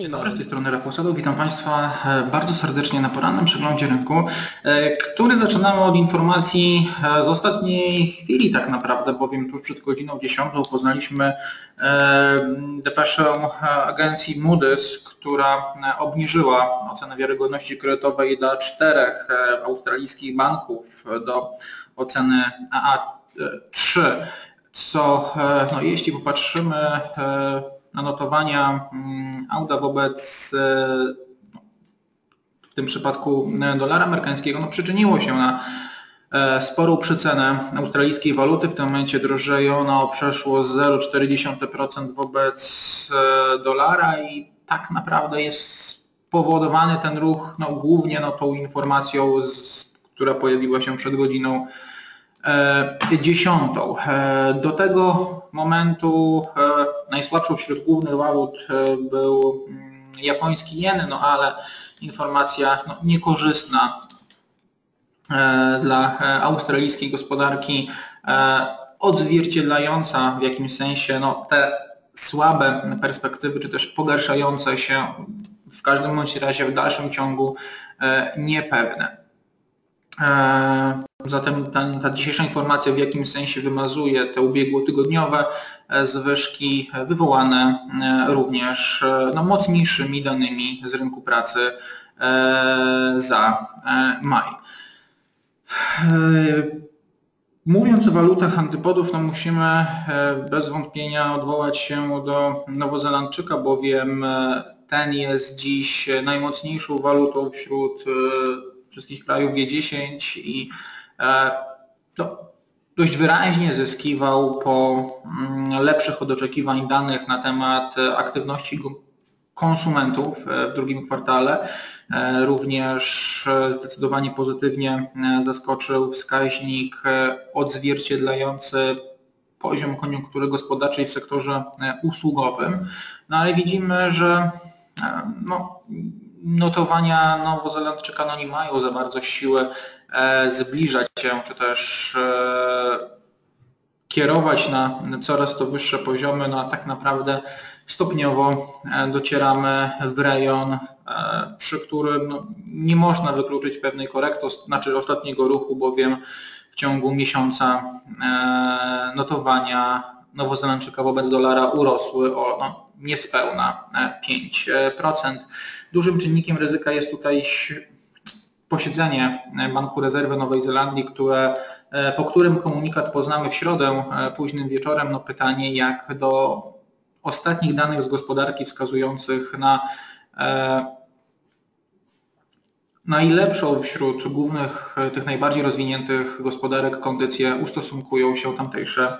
Dzień dobry, z tej strony Rafał Sadów. Witam Państwa e, bardzo serdecznie na porannym przeglądzie rynku, e, który zaczynamy od informacji e, z ostatniej chwili tak naprawdę, bowiem tuż przed godziną 10 poznaliśmy depeszę agencji Moody's, która obniżyła ocenę wiarygodności kredytowej dla czterech australijskich banków do oceny AA3, co no, jeśli popatrzymy notowania mm, Auda wobec e, w tym przypadku e, dolara amerykańskiego no, przyczyniło się na e, sporą przycenę australijskiej waluty. W tym momencie drożeje ona o przeszło 0,4% wobec dolara i tak naprawdę jest spowodowany ten ruch no, głównie no, tą informacją, z, która pojawiła się przed godziną dziesiątą. Do tego momentu najsłabszą wśród głównych walut e, był mm, japoński jen, no ale informacja no, niekorzystna e, dla e, australijskiej gospodarki, odzwierciedlająca w jakimś sensie no, te słabe perspektywy, czy też pogarszające się w każdym bądź razie w dalszym ciągu niepewne. Zatem ta, ta dzisiejsza informacja w jakimś sensie wymazuje te ubiegłotygodniowe zwyżki wywołane e, również e, no, mocniejszymi danymi z rynku pracy e, za maj. Mówiąc o walutach antypodów, no musimy bez wątpienia odwołać się do Nowozelandczyka, bowiem ten jest dziś najmocniejszą walutą wśród wszystkich krajów G10 i no, dość wyraźnie zyskiwał po mm, lepszych od oczekiwań danych na temat aktywności konsumentów e, w drugim kwartale. E, również e, zdecydowanie pozytywnie zaskoczył wskaźnik odzwierciedlający poziom koniunktury gospodarczej w sektorze usługowym. No ale widzimy, że no, notowania Nowozelandczyka no, nie mają za bardzo siły E, zbliżać się, czy też e, kierować na coraz to wyższe poziomy, no a tak naprawdę stopniowo e, docieramy w rejon, przy którym no, nie można wykluczyć pewnej korekty, znaczy ostatniego ruchu, bowiem w ciągu miesiąca notowania Nowozelandczyka wobec dolara urosły o no, niespełna 5%. Dużym czynnikiem ryzyka jest tutaj posiedzenie Banku Rezerwy Nowej Zelandii, które, e, po którym komunikat poznamy w środę e, późnym wieczorem. No pytanie jak do ostatnich danych z gospodarki wskazujących na e, najlepszą wśród głównych, tych najbardziej rozwiniętych gospodarek kondycję ustosunkują się tamtejsze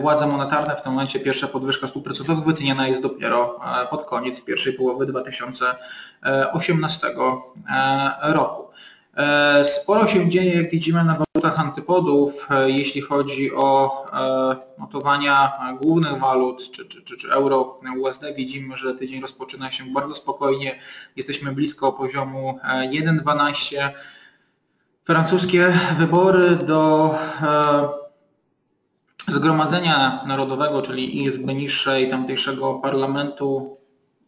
władze monetarne. W tym momencie pierwsza podwyżka stóp procentowych wyceniana jest dopiero pod koniec pierwszej połowy 2018 roku. E, sporo się dzieje, jak widzimy, na walutach antypodów, e, jeśli chodzi o e, notowania głównych walut, czy, czy, czy, czy euro, USD. Widzimy, że tydzień rozpoczyna się bardzo spokojnie. Jesteśmy blisko poziomu 1,12. Francuskie wybory do Zgromadzenia Narodowego, czyli Izby Niższej tamtejszego parlamentu,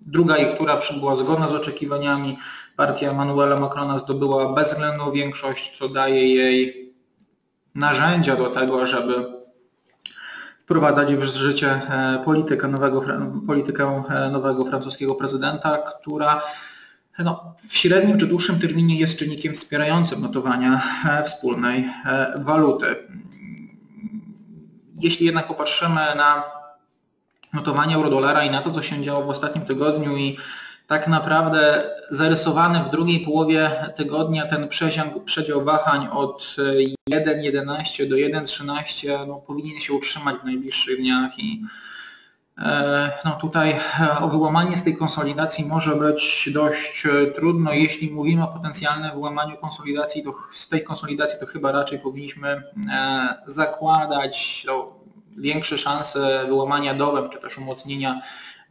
druga i która była zgodna z oczekiwaniami, partia Emmanuela Macrona zdobyła bezwzględną większość, co daje jej narzędzia do tego, żeby wprowadzać w życie e, politykę nowego, politykę e, nowego francuskiego prezydenta, która no, w średnim czy dłuższym terminie jest czynnikiem wspierającym notowania e, wspólnej waluty. Jeśli jednak popatrzymy na notowanie euro-dolara i na to, co się działo w ostatnim tygodniu i tak naprawdę zarysowany w drugiej połowie tygodnia ten przedział wahań od 1,11 do 1,13 no, powinien się utrzymać w najbliższych dniach i e, no tutaj e, o wyłamanie z tej konsolidacji może być dość e, trudno. Jeśli mówimy o potencjalnym wyłamaniu konsolidacji, to z tej konsolidacji to chyba raczej powinniśmy zakładać no, większe szanse wyłamania dołem, czy też umocnienia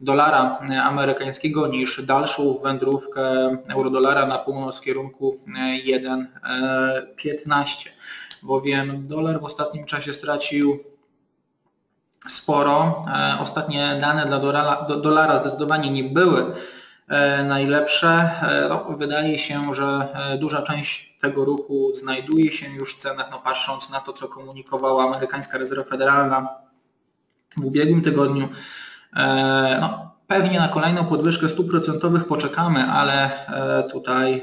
dolara amerykańskiego niż dalszą wędrówkę eurodolara na północ w kierunku 1,15, bowiem dolar w ostatnim czasie stracił sporo. Ostatnie dane dla dolara, dolara zdecydowanie nie były najlepsze. No, wydaje się, że duża część tego ruchu znajduje się już w cenach, no patrząc na to, co komunikowała amerykańska rezerwa federalna w ubiegłym tygodniu. No, pewnie na kolejną podwyżkę stóp procentowych poczekamy, ale tutaj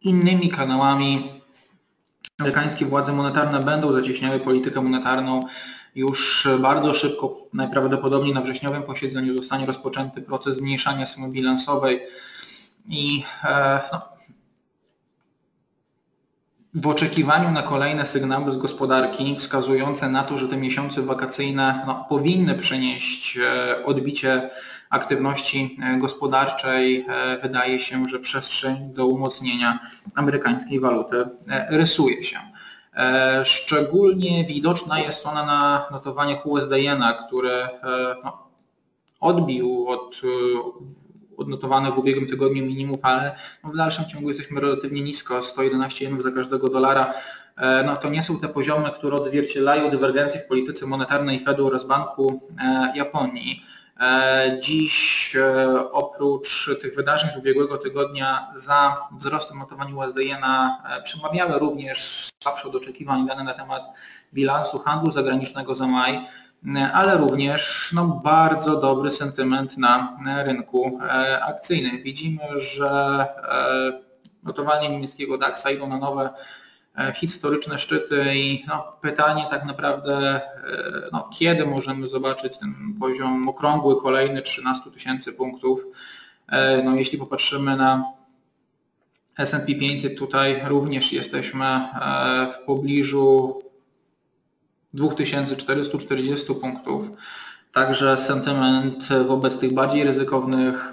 innymi kanałami amerykańskie władze monetarne będą zacieśniały politykę monetarną już bardzo szybko, najprawdopodobniej na wrześniowym posiedzeniu zostanie rozpoczęty proces zmniejszania sumy bilansowej i e, no, w oczekiwaniu na kolejne sygnały z gospodarki wskazujące na to, że te miesiące wakacyjne no, powinny przynieść e, odbicie aktywności e, gospodarczej, wydaje się, że przestrzeń do umocnienia amerykańskiej waluty rysuje się. E, szczególnie widoczna jest ona na notowaniach USD Jena, który e, no, odbił od e, odnotowanych w ubiegłym tygodniu minimów, ale no w dalszym ciągu jesteśmy relatywnie nisko, 111 jenów za każdego dolara. No to nie są te poziomy, które odzwierciedlają dywergencję w polityce monetarnej Fedu oraz Banku Japonii. E, dziś e, oprócz tych wydarzeń z ubiegłego tygodnia za wzrostem notowania USD-Jena e, przemawiały również słabsze od oczekiwań dane na temat bilansu handlu zagranicznego za maj, ale również no, bardzo dobry sentyment na rynku akcyjnym. Widzimy, że notowanie niemieckiego DAX-a idą na nowe historyczne szczyty i no, pytanie tak naprawdę, e, no, kiedy możemy zobaczyć ten poziom okrągły kolejny 13 tysięcy punktów. E, no, jeśli popatrzymy na S&P 500 tutaj również jesteśmy w pobliżu 2440 punktów. Także sentyment wobec tych bardziej ryzykownych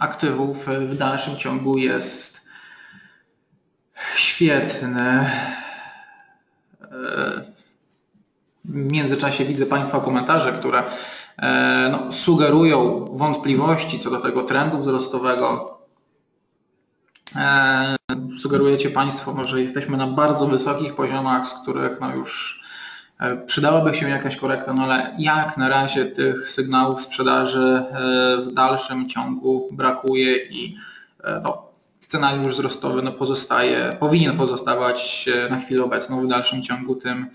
aktywów w dalszym ciągu jest Świetne. W międzyczasie widzę Państwa komentarze, które e, no, sugerują wątpliwości co do tego trendu wzrostowego. E, sugerujecie Państwo, że jesteśmy na bardzo wysokich poziomach, z których no już e, przydałaby się jakaś korekta, no ale jak na razie tych sygnałów sprzedaży w dalszym ciągu brakuje i no, scenariusz wzrostowy no, pozostaje, powinien pozostawać e, na chwilę obecną w dalszym ciągu tym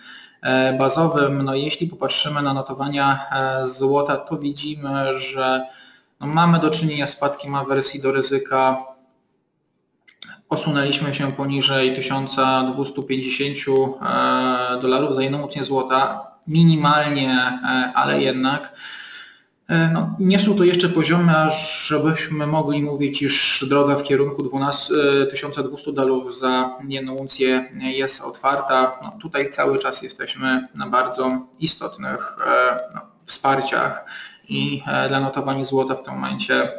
e, bazowym. No, jeśli popatrzymy na notowania e, złota, to widzimy, że no, mamy do czynienia z spadkiem awersji do ryzyka. Osunęliśmy się poniżej 1250 dolarów za jedną złota, minimalnie, ale jednak. E, no, nie są to jeszcze poziomy, aż żebyśmy mogli mówić, iż droga w kierunku 12, 1200 dolarów za jedną uncję jest otwarta. No, tutaj cały czas jesteśmy na bardzo istotnych e, no, wsparciach i e, dla notowania złota w tym momencie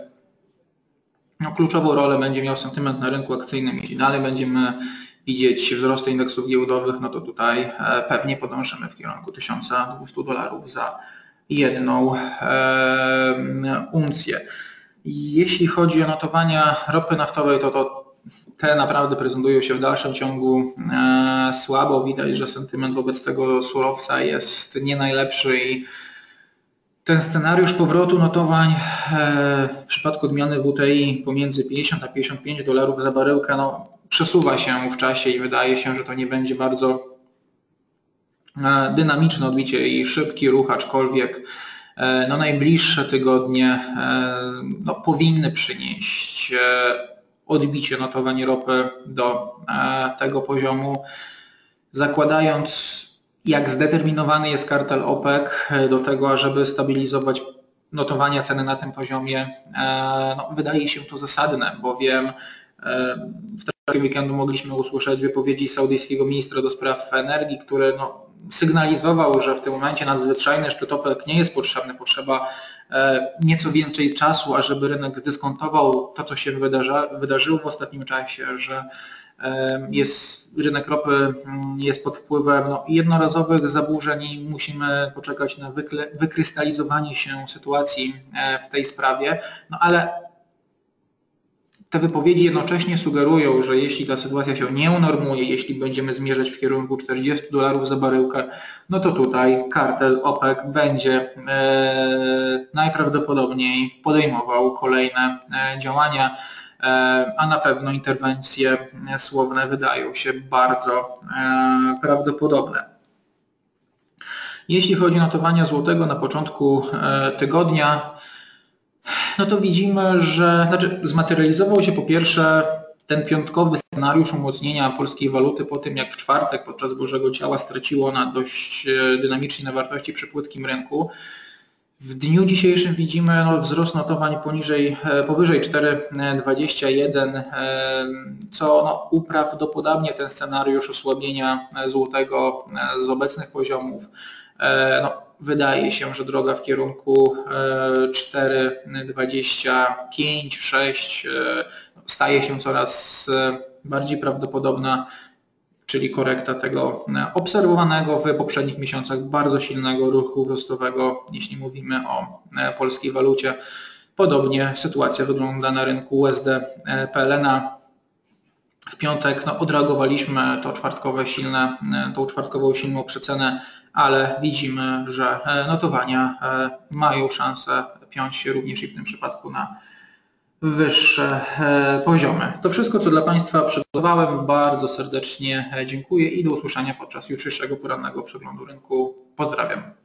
no, kluczową rolę będzie miał sentyment na rynku akcyjnym. Jeśli dalej będziemy widzieć wzrosty indeksów giełdowych, no to tutaj pewnie podążymy w kierunku 1200 dolarów za jedną uncję. Jeśli chodzi o notowania ropy naftowej, to, to te naprawdę prezentują się w dalszym ciągu e, słabo. Widać, że sentyment wobec tego surowca jest nie najlepszy i ten scenariusz powrotu notowań e, w przypadku odmiany WTI pomiędzy 50 a 55 dolarów za baryłkę no, przesuwa się w czasie i wydaje się, że to nie będzie bardzo E, dynamiczne odbicie i szybki ruch, aczkolwiek e, no, najbliższe tygodnie e, no, powinny przynieść odbicie notowań ropy do tego poziomu, zakładając jak zdeterminowany jest kartel OPEC do tego, ażeby stabilizować notowania ceny na tym poziomie, no, wydaje się to zasadne, bowiem w trakcie weekendu mogliśmy usłyszeć wypowiedzi saudyjskiego ministra do spraw energii, który no, sygnalizował, że w tym momencie nadzwyczajny szczytopek nie jest potrzebny, potrzeba e, nieco więcej czasu, ażeby rynek zdyskontował to, co się wydarza, wydarzyło w ostatnim czasie, że e, jest, rynek ropy mm, jest pod wpływem no, jednorazowych zaburzeń i musimy poczekać na wykle, wykrystalizowanie się sytuacji e, w tej sprawie, no ale te wypowiedzi jednocześnie sugerują, że jeśli ta sytuacja się nie unormuje, jeśli będziemy zmierzać w kierunku 40 dolarów za baryłkę, no to tutaj kartel OPEC będzie e, najprawdopodobniej podejmował kolejne e, działania, e, a na pewno interwencje słowne wydają się bardzo prawdopodobne. Jeśli chodzi o notowania złotego na początku tygodnia, no to widzimy, że znaczy zmaterializował się po pierwsze ten piątkowy scenariusz umocnienia polskiej waluty po tym, jak w czwartek podczas Bożego Ciała straciło na dość e, dynamicznie na wartości przy płytkim rynku. W dniu dzisiejszym widzimy no, wzrost notowań poniżej, e, powyżej 4,21, co no, uprawdopodobnia ten scenariusz osłabienia złotego z obecnych poziomów. No, wydaje się, że droga w kierunku 4,25, 6 e, staje się coraz e, bardziej prawdopodobna, czyli korekta tego e, obserwowanego w poprzednich miesiącach bardzo silnego ruchu wzrostowego, jeśli mówimy o polskiej walucie. Podobnie sytuacja wygląda na rynku USD PLN. Piątek no, odreagowaliśmy to czwartkowe silne, tą czwartkową silną przecenę ale widzimy, że e, notowania e, mają szansę piąć się również i w tym przypadku na wyższe e, poziomy. To wszystko, co dla Państwa przygotowałem. Bardzo serdecznie dziękuję i do usłyszenia podczas jutrzejszego porannego przeglądu rynku. Pozdrawiam.